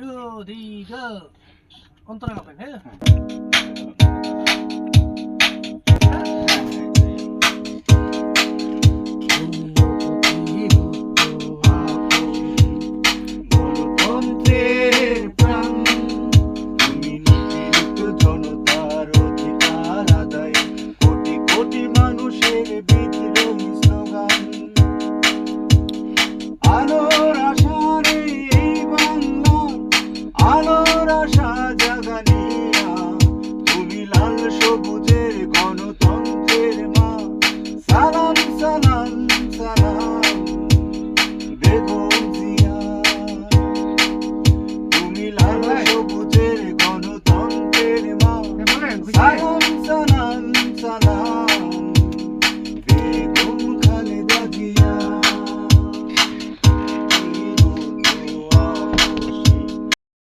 two three go Antara কাপেন হ্যাঁ